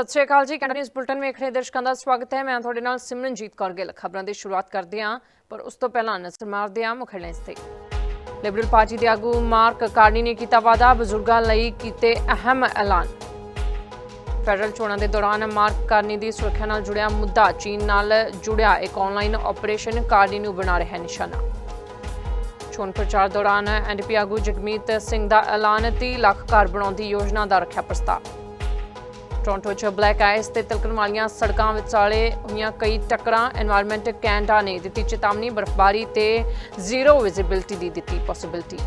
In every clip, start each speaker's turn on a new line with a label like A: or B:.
A: ਸਤਿ ਸ਼੍ਰੀ ਅਕਾਲ ਜੀ, Canada news bulletin ਵੇਖ ਰਹੇ ਦਰਸ਼ਕਾਂ ਦਾ ਸਵਾਗਤ ਹੈ। ਮੈਂ ਤੁਹਾਡੇ ਨਾਲ ਸਿਮਰਨਜੀਤ ਕੌਰ ਗਿੱਲ। ਖਬਰਾਂ ਦੀ ਸ਼ੁਰੂਆਤ ਕਰਦੇ ਹਾਂ, ਪਰ ਉਸ ਤੋਂ ਪਹਿਲਾਂ ਨਜ਼ਰ ਮਾਰਦੇ ਹਾਂ ਮੁੱਖ ਹੈਡਲਾਈਨਸ ਤੇ। ਲਿਬਰਲ ਪਾਰਟੀ ਦੇ ਆਗੂ ਮਾਰਕ ਕਾਰਨੀ ਨੇ ਕੀਤਾ ਵਾਅਦਾ, ਬਜ਼ੁਰਗਾਂ ਲਈ ਕੀਤੇ ਅਹਿਮ ਐਲਾਨ। ਫੈਡਰਲ ਚੋਣਾਂ ਦੇ ਦੌਰਾਨ ਮਾਰਕ ਕਾਰਨੀ ਦੀ ਸੁਰੱਖਿਆ ਨਾਲ ਜੁੜਿਆ ਮੁੱਦਾ, ਚੀਨ ਨਾਲ ਜੁੜਿਆ ਇੱਕ ਆਨਲਾਈਨ ਆਪਰੇਸ਼ਨ ਕਾਰਨੀ ਨੂੰ ਬਣਾ ਰਿਹਾ ਨਿਸ਼ਾਨਾ। ਚੋਣ ਪ੍ਰਚਾਰ ਦੌਰਾਨ ਐਨਡੀਪੀ ਆਗੂ ਜਗਮੀਤ ਸਿੰਘ ਦਾ ਐਲਾਨ 30 ਲੱਖ ਘਰ ਬਣਾਉਣ ਦੀ ਯੋਜਨਾ ਦਾ ਰੱਖਿਆ ਪ੍ਰਸਤਾਵ। ਟੋਰਾਂਟੋ 'ਚ ਬਲੈਕ ਆਈਸ ਤੇ ਤਿਲਕਣ ਵਾਲੀਆਂ ਸੜਕਾਂ ਵਿਚਾਲੇ ਹੋਈਆਂ ਕਈ ਟੱਕਰਾਂ এনवायरमेंट ਕੈਨੇਡਾ ਨੇ ਦਿੱਤੀ ਚੇਤਾਵਨੀ, ਬਰਫ਼ਬਾਰੀ ਤੇ ਜ਼ੀਰੋ ਵਿਜ਼ਿਬਿਲਟੀ ਦੀ ਦਿੱਤੀ ਪੋਸਿਬਿਲਿਟੀ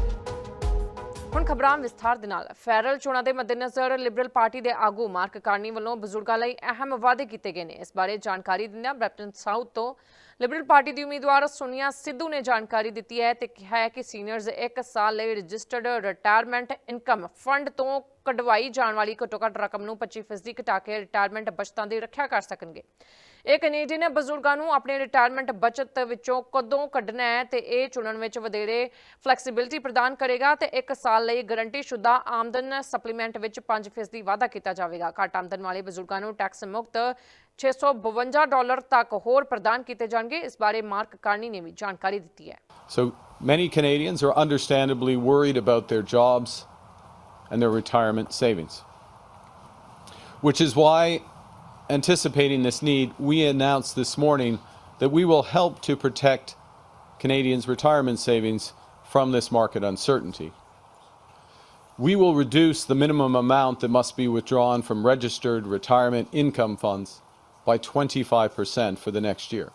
A: ਹੁਣ ਖਬਰਾਂ ਵਿਸਥਾਰ ਦੇ ਨਾਲ। ਫੈਡਰਲ ਚੋਣਾਂ ਦੇ ਮੱਦੇਨਜ਼ਰ ਲਿਬਰਲ ਪਾਰਟੀ ਦੇ ਆਗੂ ਮਾਰਕ ਕਾਰਨੀ ਵੱਲੋਂ ਬਜ਼ੁਰਗਾਂ ਲਈ ਅਹਿਮ ਵਾਅਦੇ ਕੀਤੇ ਗਏ ਨੇ। ਇਸ ਬਾਰੇ ਜਾਣਕਾਰੀ ਦਿੰਦਿਆਂ ਬ੍ਰੈਪਟਨ ਸਾਊਥ ਤੋਂ ਲਿਬਰਲ ਪਾਰਟੀ ਦੀ ਉਮੀਦਵਾਰ ਸੁਨੀਆ ਸਿੱਧੂ ਨੇ ਜਾਣਕਾਰੀ ਦਿੱਤੀ ਹੈ ਤੇ ਕਿਹਾ ਹੈ ਕਿ ਸੀਨੀਅਰਸ ਇੱਕ ਸਾਲ ਲਈ ਰਜਿਸਟਰਡ ਰਿਟਾਇਰਮੈਂਟ ਇਨਕਮ ਫੰਡ ਤੋਂ ਕਢਵਾਈ ਜਾਣ ਵਾਲੀ ਘੱਟੋ ਘੱਟ ਰਕਮ ਨੂੰ 25% ਘਟਾ ਕੇ ਰਿਟਾਇਰਮੈਂਟ ਬਚਤਾਂ ਦੀ ਰੱਖਿਆ ਕਰ ਸਕਣਗੇ। ਇਹ ਕੈਨੇਡੀਅਨ ਬਜ਼ੁਰਗਾਂ ਨੂੰ ਆਪਣੇ ਰਿਟਾਇਰਮੈਂਟ ਬਚਤ ਵਿੱਚੋਂ ਕਦੋਂ ਕੱਢਣਾ ਹੈ ਤੇ ਇਹ ਚੁਣਨ ਵਿੱਚ ਵਧੇਰੇ ਫਲੈਕਸੀਬਿਲਿਟੀ ਪ੍ਰਦਾਨ ਕਰੇਗਾ ਤੇ 1 ਸਾਲ ਲਈ ਗਾਰੰਟੀਸ਼ੁਦਾ ਆਮਦਨ ਸਪਲੀਮੈਂਟ ਵਿੱਚ 5% ਵਾਧਾ ਕੀਤਾ ਜਾਵੇਗਾ। ਘੱਟ ਆਮਦਨ ਵਾਲੇ ਬਜ਼ੁਰਗਾਂ ਨੂੰ ਟੈਕਸ ਮੁਕਤ 652 ਡਾਲਰ ਤੱਕ ਹੋਰ ਪ੍ਰਦਾਨ ਕੀਤੇ ਜਾਣਗੇ। ਇਸ ਬਾਰੇ ਮਾਰਕ ਕਾਰਨੀ ਨੇ ਵੀ ਜਾਣਕਾਰੀ ਦਿੱਤੀ ਹੈ।
B: So, many Canadians are understandably worried about their jobs and their retirement savings. Which is why, anticipating this need, we announced this morning that we will help to protect Canadians' retirement savings from this market uncertainty. We will reduce the minimum amount that must be withdrawn from registered retirement income funds by 25% for the next year.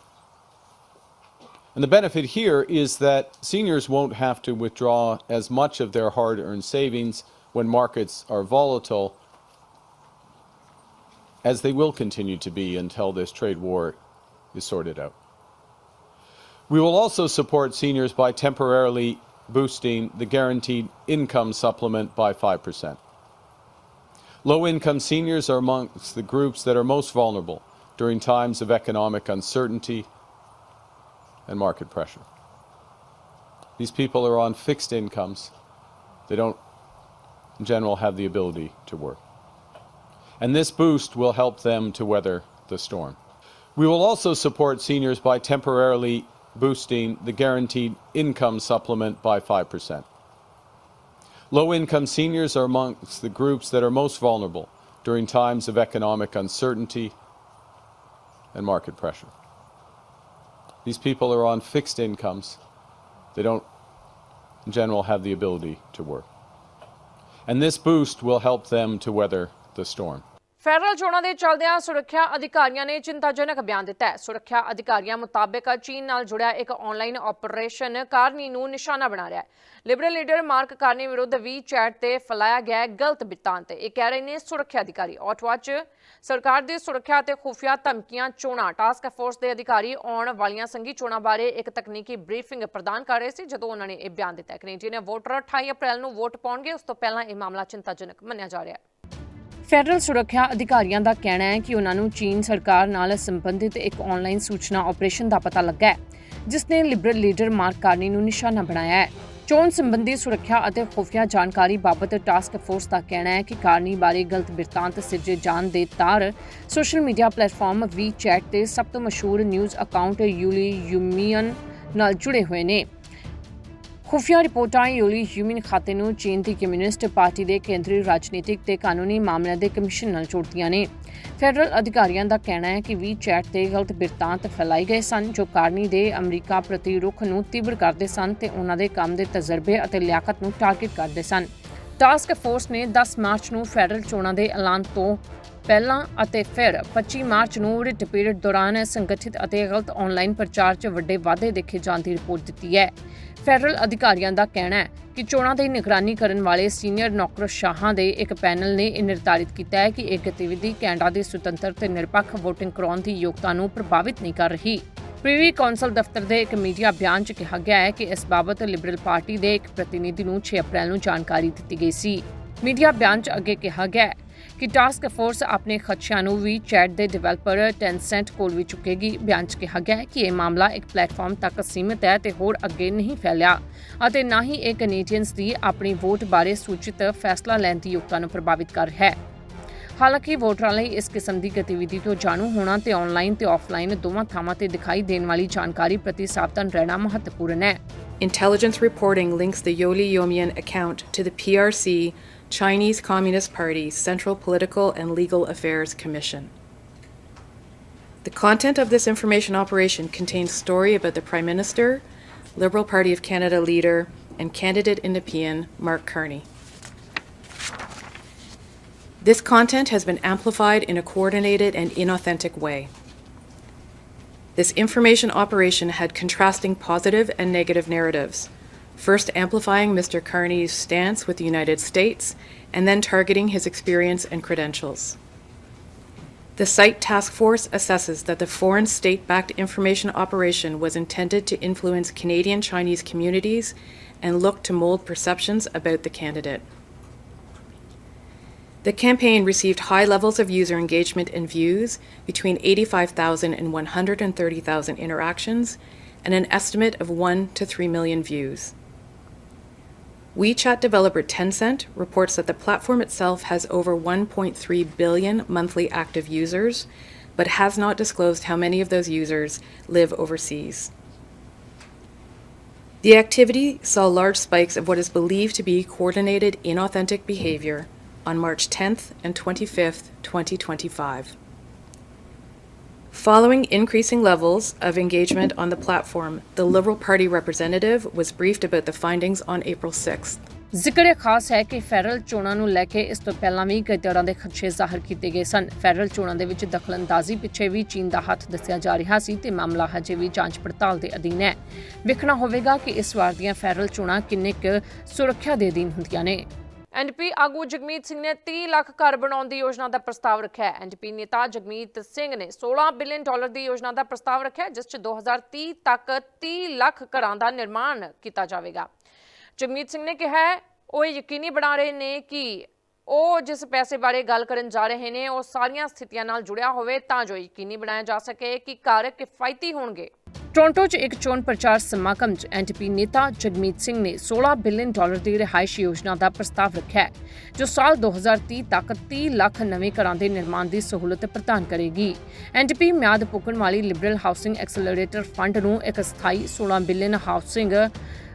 B: And the benefit here is that seniors won't have to withdraw as much of their hard earned savings when markets are volatile, as they will continue to be until this trade war is sorted out. We will also support seniors by temporarily boosting the guaranteed income supplement by 5%. Low income seniors are amongst the groups that are most vulnerable during times of economic uncertainty and market pressure. These people are on fixed incomes. They don't, in general, have the ability to work. And this boost will help them to weather the storm. We will also support seniors by temporarily boosting the guaranteed income supplement by 5%. Low income seniors are amongst the groups that are most vulnerable during times of economic uncertainty and market pressure. These people are on fixed incomes. They don't, in general, have the ability to work. And this boost will help them to weather the storm.
A: Federal ਚੋਣਾਂ ਦੇ ਚੱਲਦਿਆਂ ਸੁਰੱਖਿਆ ਅਧਿਕਾਰੀਆਂ ਨੇ ਚਿੰਤਾਜਨਕ ਬਿਆਨ ਦਿੱਤਾ ਹੈ। ਸੁਰੱਖਿਆ ਅਧਿਕਾਰੀਆਂ ਮੁਤਾਬਕ ਚੀਨ ਨਾਲ ਜੁੜਿਆ ਇੱਕ ਆਨਲਾਈਨ ਆਪਰੇਸ਼ਨ ਕਾਰਨੀ ਨੂੰ ਨਿਸ਼ਾਨਾ ਬਣਾ ਰਿਹਾ ਹੈ। ਲਿਬਰਲ ਲੀਡਰ ਮਾਰਕ ਕਾਰਨੀ ਵਿਰੁੱਧ ਵੀ ਚੈਟ ਤੇ ਫੈਲਾਇਆ ਗਿਆ ਹੈ ਗਲਤ ਬਿਤਾਂਤ। ਇਹ ਕਹਿ ਰਹੇ ਨੇ ਸੁਰੱਖਿਆ ਅਧਿਕਾਰੀ। ਆਟਵਾ 'ਚ ਸਰਕਾਰ ਦੀ ਸੁਰੱਖਿਆ ਤੇ ਖੁਫੀਆ ਧਮਕੀਆਂ ਚੋਣਾਂ। ਟਾਸਕ ਫੋਰਸ ਦੇ ਅਧਿਕਾਰੀ ਆਉਣ ਵਾਲੀਆਂ ਸੰਘੀ ਚੋਣਾਂ ਬਾਰੇ ਇੱਕ ਤਕਨੀਕੀ ਬਰੀਫਿੰਗ ਪ੍ਰਦਾਨ ਕਰ ਰਹੇ ਸੀ, ਜਦੋਂ ਉਹਨਾਂ ਨੇ ਇਹ ਬਿਆਨ ਦਿੱਤਾ ਕੈਨੇਡੀਅਨ ਵੋਟਰ 28 ਅਪ੍ਰੈਲ ਨੂੰ ਵੋਟ ਪਾਉਣਗੇ। ਉਸ ਤੋਂ ਪਹਿਲਾਂ ਇਹ ਮਾਮਲਾ ਚਿੰਤਾਜਨਕ ਮੰਨਿਆ ਜਾ ਰਿਹਾ ਹੈ। ਫੈਡਰਲ ਸੁਰੱਖਿਆ ਅਧਿਕਾਰੀਆਂ ਦਾ ਕਹਿਣਾ ਹੈ ਕਿ ਉਹਨਾਂ ਨੂੰ ਚੀਨ ਸਰਕਾਰ ਨਾਲ ਸੰਬੰਧਿਤ ਇੱਕ ਆਨਲਾਈਨ ਸੂਚਨਾ ਆਪਰੇਸ਼ਨ ਦਾ ਪਤਾ ਲੱਗਾ ਹੈ, ਜਿਸ ਨੇ ਲਿਬਰਲ ਲੀਡਰ ਮਾਰਕ ਕਾਰਨੀ ਨੂੰ ਨਿਸ਼ਾਨਾ ਬਣਾਇਆ ਹੈ। ਚੋਣ ਸੰਬੰਧੀ ਸੁਰੱਖਿਆ ਅਤੇ ਖੁਫੀਆ ਜਾਣਕਾਰੀ ਬਾਬਤ ਟਾਸਕ ਫੋਰਸ ਦਾ ਕਹਿਣਾ ਹੈ ਕਿ ਕਾਰਨੀ ਬਾਰੇ ਗਲਤ ਬਿਰਤਾਂਤ ਸਿਰਜੇ ਜਾਣ ਦੇ ਤਾਰ ਸੋਸ਼ਲ ਮੀਡੀਆ ਪਲੇਟਫਾਰਮ ਵੀ ਚੈਟ ਤੇ ਸਭ ਤੋਂ ਮਸ਼ਹੂਰ ਨਿਊਜ਼ ਅਕਾਊਂਟ ਯੂਲੀ ਯੂਮੀਅਨ ਨਾਲ ਜੁੜੇ ਹੋਏ ਨੇ। ਖੁਫੀਆ ਰਿਪੋਰਟਾਂ ਯੂਲੀ ਹਿਊਮਨ ਖਾਤੇ ਨੂੰ ਚੀਨ ਦੀ ਕਮਿਊਨਿਸਟ ਪਾਰਟੀ ਦੇ ਕੇਂਦਰੀ ਰਾਜਨੀਤਿਕ ਤੇ ਕਾਨੂੰਨੀ ਮਾਮਲਿਆਂ ਦੇ ਕਮਿਸ਼ਨ ਨਾਲ ਜੋੜਦੀਆਂ ਨੇ। ਫੈਡਰਲ ਅਧਿਕਾਰੀਆਂ ਦਾ ਕਹਿਣਾ ਹੈ ਕਿ ਵੀ ਚੈਟ ਤੇ ਗਲਤ ਬਿਰਤਾਂਤ ਫੈਲਾਏ ਗਏ ਸਨ, ਜੋ ਕਾਰਨੀ ਦੇ ਅਮਰੀਕਾ ਪ੍ਰਤੀ ਰੁਖ ਨੂੰ ਤੀਬਰ ਕਰਦੇ ਸਨ ਤੇ ਉਹਨਾਂ ਦੇ ਕੰਮ ਦੇ ਤਜਰਬੇ ਅਤੇ ਲਿਆਕਤ ਨੂੰ ਟਾਰਗੇਟ ਕਰਦੇ ਸਨ। ਟਾਸਕ ਫੋਰਸ ਨੇ 10 ਮਾਰਚ ਨੂੰ ਫੈਡਰਲ ਚੋਣਾਂ ਦੇ ਐਲਾਨ ਤੋਂ ਪਹਿਲਾਂ ਅਤੇ ਫਿਰ 25 ਮਾਰਚ ਨੂੰ ਰਿਟ ਪੀਰੀਅਡ ਦੌਰਾਨ ਸੰਗਠਿਤ ਅਤੇ ਗਲਤ ਆਨਲਾਈਨ ਪ੍ਰਚਾਰ 'ਚ ਵੱਡੇ ਵਾਧੇ ਦੇਖੇ ਜਾਣ ਦੀ ਰਿਪੋਰਟ ਦਿੱਤੀ ਹੈ। ਫੈਡਰਲ ਅਧਿਕਾਰੀਆਂ ਦਾ ਕਹਿਣਾ ਹੈ ਕਿ ਚੋਣਾਂ ਦੀ ਨਿਗਰਾਨੀ ਕਰਨ ਵਾਲੇ ਸੀਨੀਅਰ ਨੌਕਰਸ਼ਾਹਾਂ ਦੇ ਇੱਕ ਪੈਨਲ ਨੇ ਇਹ ਨਿਰਧਾਰਿਤ ਕੀਤਾ ਹੈ ਕਿ ਇਹ ਗਤੀਵਿਧੀ ਕੈਨੇਡਾ ਦੇ ਸੁਤੰਤਰ ਤੇ ਨਿਰਪੱਖ VOTING ਕਰਾਉਣ ਦੀ ਯੋਗਤਾ ਨੂੰ ਪ੍ਰਭਾਵਿਤ ਨਹੀਂ ਕਰ ਰਹੀ। ਪ੍ਰੀਵੀ ਕੌਂਸਲ ਦਫ਼ਤਰ ਦੇ ਇੱਕ ਮੀਡੀਆ ਬਿਆਨ 'ਚ ਕਿਹਾ ਗਿਆ ਹੈ ਕਿ ਇਸ ਬਾਬਤ ਲਿਬਰਲ ਪਾਰਟੀ ਦੇ ਇੱਕ ਪ੍ਰਤੀਨਿਧੀ ਨੂੰ 6 ਅਪ੍ਰੈਲ ਨੂੰ ਜਾਣਕਾਰੀ ਦਿੱਤੀ ਗਈ ਸੀ। ਮੀਡੀਆ ਬਿਆਨ 'ਚ ਅੱਗੇ ਕਿਹਾ ਗਿਆ ਹੈ ਕਿ ਟਾਸਕ ਫੋਰਸ ਆਪਣੇ ਖਦਸ਼ਿਆਂ ਨੂੰ ਵੀ ਚੈਟ ਦੇ ਡਿਵੈਲਪਰ ਟੈਂਸੈਂਟ ਕੋਲ ਵੀ ਚੁੱਕੇਗੀ। ਬਿਆਨ 'ਚ ਕਿਹਾ ਗਿਆ ਹੈ ਕਿ ਇਹ ਮਾਮਲਾ ਇੱਕ ਪਲੇਟਫਾਰਮ ਤੱਕ ਸੀਮਿਤ ਹੈ ਤੇ ਹੋਰ ਅੱਗੇ ਨਹੀਂ ਫੈਲਿਆ ਅਤੇ ਨਾ ਹੀ ਇਹ ਕੈਨੇਡੀਅਨਸ ਦੀ ਆਪਣੀ ਵੋਟ ਬਾਰੇ ਸੂਚਿਤ ਫੈਸਲਾ ਲੈਣ ਦੀ ਯੋਗਤਾ ਨੂੰ ਪ੍ਰਭਾਵਿਤ ਕਰ ਰਿਹਾ ਹੈ। ਹਾਲਾਂਕਿ ਵੋਟਰਾਂ ਲਈ ਇਸ ਕਿਸਮ ਦੀ ਗਤੀਵਿਧੀ ਤੋਂ ਜਾਣੂ ਹੋਣਾ ਤੇ ਆਨਲਾਈਨ ਤੇ ਆਫਲਾਈਨ ਦੋਵਾਂ ਥਾਵਾਂ ਤੇ ਦਿਖਾਈ ਦੇਣ ਵਾਲੀ ਜਾਣਕਾਰੀ ਪ੍ਰਤੀ ਸਾਵਧਾਨ ਰਹਿਣਾ ਮਹੱਤਵਪੂਰਨ ਹੈ।
C: Intelligence reporting links the Yoli Yomian account to the PRC, Chinese Communist Party Central Political and Legal Affairs Commission. The content of this information operation contains story about the Prime Minister, Liberal Party of Canada leader, and candidate in Nepean, Mark Carney. This content has been amplified in a coordinated and inauthentic way. This information operation had contrasting positive and negative narratives, first amplifying Mr. Carney's stance with the United States and then targeting his experience and credentials. The site task force assesses that the foreign state backed information operation was intended to influence Canadian Chinese communities and look to mold perceptions about the candidate. The campaign received high levels of user engagement and views, between 85,000 and 130,000 interactions, and an estimate of 1 to 3 million views. WeChat developer Tencent reports that the platform itself has over 1.3 billion monthly active users, but has not disclosed how many of those users live overseas. The activity saw large spikes of what is believed to be coordinated inauthentic behavior on March 10th and 25th, 2025. Following increasing levels of engagement on the platform, the Liberal Party representative was briefed about the findings on April 6th.
A: ਜ਼ਿਕਰ ਖਾਸ ਹੈ ਕਿ federal ਚੋਣਾਂ ਨੂੰ ਲੈ ਕੇ ਇਸ ਤੋਂ ਪਹਿਲਾਂ ਵੀ ਕਈ ਤਰ੍ਹਾਂ ਦੇ ਖਦਸ਼ੇ ਜ਼ਾਹਰ ਕੀਤੇ ਗਏ ਸਨ। ਫੈਡਰਲ ਚੋਣਾਂ ਦੇ ਵਿੱਚ ਦਖਲਅੰਦਾਜ਼ੀ ਪਿੱਛੇ ਵੀ ਚੀਨ ਦਾ ਹੱਥ ਦੱਸਿਆ ਜਾ ਰਿਹਾ ਸੀ ਤੇ ਮਾਮਲਾ ਹਜੇ ਵੀ ਜਾਂਚ ਪੜਤਾਲ ਦੇ ਅਧੀਨ ਹੈ। ਵੇਖਣਾ ਹੋਵੇਗਾ ਕਿ ਇਸ ਵਾਰ ਦੀਆਂ ਫੈਡਰਲ ਚੋਣਾਂ ਕਿੰਨੇ ਕੁ ਸੁਰੱਖਿਆ ਦੇ ਅਧੀਨ ਹੁੰਦੀਆਂ ਨੇ। ਐਨਪੀ ਆਗੂ ਜਗਮੀਤ ਸਿੰਘ ਨੇ 30 ਲੱਖ ਘਰ ਬਣਾਉਣ ਦੀ ਯੋਜਨਾ ਦਾ ਪ੍ਰਸਤਾਵ ਰੱਖਿਆ ਹੈ। ਐਨਪੀ ਨੇਤਾ ਜਗਮੀਤ ਸਿੰਘ ਨੇ 16 ਬਿਲੀਅਨ ਡਾਲਰ ਦੀ ਯੋਜਨਾ ਦਾ ਪ੍ਰਸਤਾਵ ਰੱਖਿਆ ਜਿਸ 'ਚ 2030 ਤੱਕ 30 ਲੱਖ ਘਰਾਂ ਦਾ ਨਿਰਮਾਣ ਕੀਤਾ ਜਾਵੇਗਾ। ਜਗਮੀਤ ਸਿੰਘ ਨੇ ਕਿਹਾ ਉਹ ਯਕੀਨੀ ਬਣਾ ਰਹੇ ਨੇ ਕਿ ਉਹ ਜਿਸ ਪੈਸੇ ਬਾਰੇ ਗੱਲ ਕਰਨ ਜਾ ਰਹੇ ਨੇ, ਉਹ ਸਾਰੀਆਂ ਸਥਿਤੀਆਂ ਨਾਲ ਜੁੜਿਆ ਹੋਵੇ ਤਾਂ ਜੋ ਯਕੀਨੀ ਬਣਾਇਆ ਜਾ ਸਕੇ ਕਿ ਘਰ ਕਿਫਾਇਤੀ ਹੋਣਗੇ। ਟੋਰਾਂਟੋ 'ਚ ਇੱਕ ਚੋਣ ਪ੍ਰਚਾਰ ਸਮਾਗਮ 'ਚ ਐਨਟੀਪੀ ਨੇਤਾ ਜਗਮੀਤ ਸਿੰਘ ਨੇ 16 ਬਿਲੀਅਨ ਡਾਲਰ ਦੀ ਰਿਹਾਇਸ਼ ਯੋਜਨਾ ਦਾ ਪ੍ਰਸਤਾਵ ਰੱਖਿਆ ਹੈ, ਜੋ ਸਾਲ 2030 ਤੱਕ 30 ਲੱਖ ਨਵੇਂ ਘਰਾਂ ਦੇ ਨਿਰਮਾਣ ਦੀ ਸਹੂਲਤ ਪ੍ਰਦਾਨ ਕਰੇਗੀ। ਐਨਟੀਪੀ ਮਿਆਦ ਪੁੱਗਣ ਵਾਲੀ ਲਿਬਰਲ ਹਾਊਸਿੰਗ ਐਕਸਲਰੇਟਰ ਫੰਡ ਨੂੰ ਇੱਕ ਸਥਾਈ 16 ਬਿਲੀਅਨ ਹਾਊਸਿੰਗ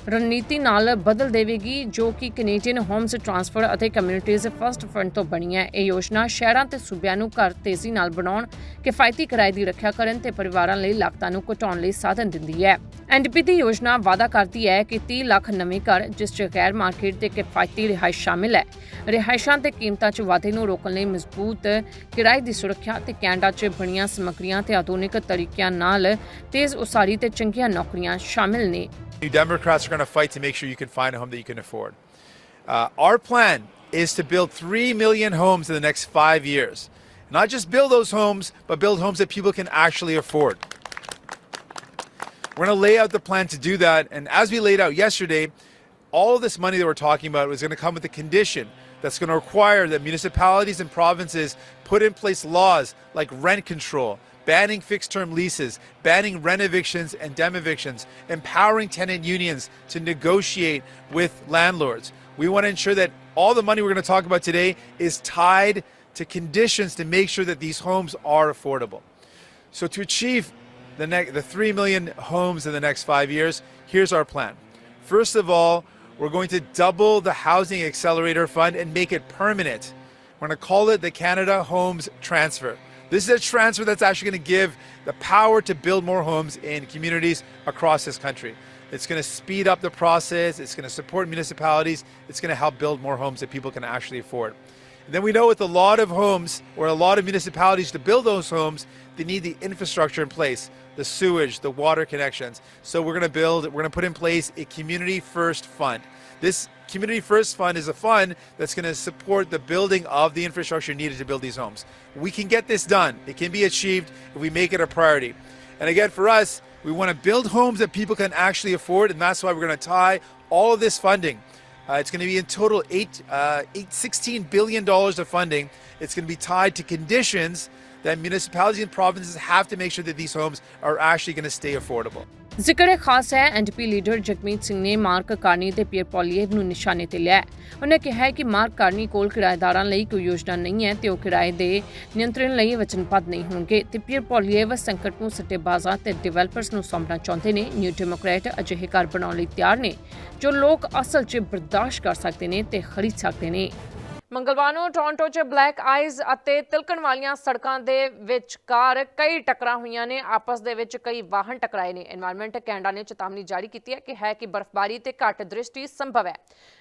A: ਰਣਨੀਤੀ ਨਾਲ ਬਦਲ ਦੇਵੇਗੀ, ਜੋ ਕਿ ਕੈਨੇਡੀਅਨ ਹੋਮਸ ਟਰਾਂਸਫਰ ਅਤੇ ਕਮਿਊਨਿਟੀਜ਼ ਫਸਟ ਫੰਡ ਤੋਂ ਬਣੀ ਹੈ। ਇਹ ਯੋਜਨਾ ਸ਼ਹਿਰਾਂ ਤੇ ਸੂਬਿਆਂ ਨੂੰ ਘਰ ਤੇਜ਼ੀ ਨਾਲ ਬਣਾਉਣ, ਕਿਫਾਇਤੀ ਕਿਰਾਏ ਦੀ ਰੱਖਿਆ ਕਰਨ ਤੇ ਪਰਿਵਾਰਾਂ ਲਈ ਲਾਗਤਾਂ ਨੂੰ ਘਟਾਉਣ ਲਈ ਸਾਧਨ ਦਿੰਦੀ ਹੈ। ਐਨਡੀਪੀ ਦੀ ਯੋਜਨਾ ਵਾਅਦਾ ਕਰਦੀ ਹੈ ਕਿ 30 ਲੱਖ ਨਵੇਂ ਘਰ, ਜਿਸ 'ਚ ਗੈਰ ਮਾਰਕੀਟ ਤੇ ਕਿਫਾਇਤੀ ਰਿਹਾਇਸ਼ ਸ਼ਾਮਿਲ ਹੈ। ਰਿਹਾਇਸ਼ਾਂ ਤੇ ਕੀਮਤਾਂ 'ਚ ਵਾਧੇ ਨੂੰ ਰੋਕਣ ਲਈ ਮਜ਼ਬੂਤ ਕਿਰਾਏ ਦੀ ਸੁਰੱਖਿਆ ਤੇ ਕੈਨੇਡਾ 'ਚ ਬਣੀਆਂ ਸਮੱਗਰੀਆਂ ਤੇ ਆਧੁਨਿਕ ਤਰੀਕਿਆਂ ਨਾਲ ਤੇਜ਼ ਉਸਾਰੀ ਤੇ ਚੰਗੀਆਂ ਨੌਕਰੀਆਂ ਸ਼ਾਮਿਲ ਨੇ।
D: You Democrats are going to fight to make sure you can find a home that you can afford. Uh, our plan is to build 3 million homes in the next five years. Not just build those homes, but build homes that people can actually afford. We're going to lay out the plan to do that. And as we laid out yesterday, all this money that we're talking about is going to come with a condition that's going to require that municipalities and provinces put in place laws like rent control, banning fixed term leases, banning rent evictions and dem evictions, empowering tenant unions to negotiate with landlords. We want to ensure that all the money we're going to talk about today is tied to conditions to make sure that these homes are affordable. So to achieve the, the 3 million homes in the next five years, here's our plan. First of all, we're going to double the Housing Accelerator Fund and make it permanent. We're going to call it the Canada Homes Transfer. This is a transfer that's actually going to give the power to build more homes in communities across this country. It's going to speed up the process, it's going to support municipalities, it's going to help build more homes that people can actually afford. And then we know with a lot of homes or a lot of municipalities to build those homes, they need the infrastructure in place, the sewage, the water connections. So we're going to build, we're going to put in place a community first fund. This community first fund is a fund that's going to support the building of the infrastructure needed to build these homes. We can get this done. It can be achieved if we make it a priority. And again, for us, we want to build homes that people can actually afford, and that's why we're going to tie all of this funding. Uh, it's going to be in total eight, uh, eight, $16 billion of funding. It's going to be tied to conditions that municipalities and provinces have to make sure that these homes are actually going to stay affordable.
A: ਜ਼ਿਕਰ ਹੈ ਖਾਸ ਹੈ NDP leader Jagmeet Singh ਨੇ Mark Carney ਤੇ Pierre Poilievre ਨੂੰ ਨਿਸ਼ਾਨੇ ਤੇ ਲਿਆ ਹੈ। ਉਹਨੇ ਕਿਹਾ ਕਿ ਮਾਰਕ ਕਾਰਨੀ ਕੋਲ ਕਿਰਾਏਦਾਰਾਂ ਲਈ ਕੋਈ ਯੋਜਨਾ ਨਹੀਂ ਹੈ ਤੇ ਉਹ ਕਿਰਾਏ ਦੇ ਨਿਯੰਤਰਣ ਲਈ ਵਚਨਬੱਧ ਨਹੀਂ ਹੋਣਗੇ ਤੇ ਪੀਅਰ ਪੋਲੀਏਵ ਸੰਕਟ ਨੂੰ ਸੱਟੇਬਾਜ਼ਾਂ ਤੇ ਡਿਵੈਲਪਰਸ ਨੂੰ ਸਾਂਭਣਾ ਚਾਹੁੰਦੇ ਨੇ ਨਿਊ ਡੈਮੋਕ੍ਰੈਟ ਅਜਿਹੇ ਘਰ ਬਣਾਉਣ ਲਈ ਤਿਆਰ ਨੇ ਜੋ ਲੋਕ ਅਸਲ 'ਚ ਬਰਦਾਸ਼ਤ ਕਰ ਸਕਦੇ ਨੇ ਤੇ ਖਰੀਦ ਸਕਦੇ ਨੇ ਮੰਗਲਵਾਰ ਨੂੰ ਟੋਰਾਂਟੋ 'ਚ ਬਲੈਕ ਆਈਜ਼ ਅਤੇ ਤਿਲਕਣ ਵਾਲੀਆਂ ਸੜਕਾਂ ਦੇ ਵਿਚਕਾਰ ਕਈ ਟਕਰਾਂ ਹੋਈਆਂ ਨੇ। ਆਪਸ ਦੇ ਵਿੱਚ ਕਈ ਵਾਹਨ ਟਕਰਾਏ ਨੇ। এনवायरमेंट ਕੈਨੇਡਾ ਨੇ ਚੇਤਾਵਨੀ ਜਾਰੀ ਕੀਤੀ ਹੈ ਕਿ ਹੈ ਕਿ ਬਰਫ਼ਬਾਰੀ ਤੇ ਘੱਟ ਦ੍ਰਿਸ਼ਟੀ ਸੰਭਵ ਹੈ।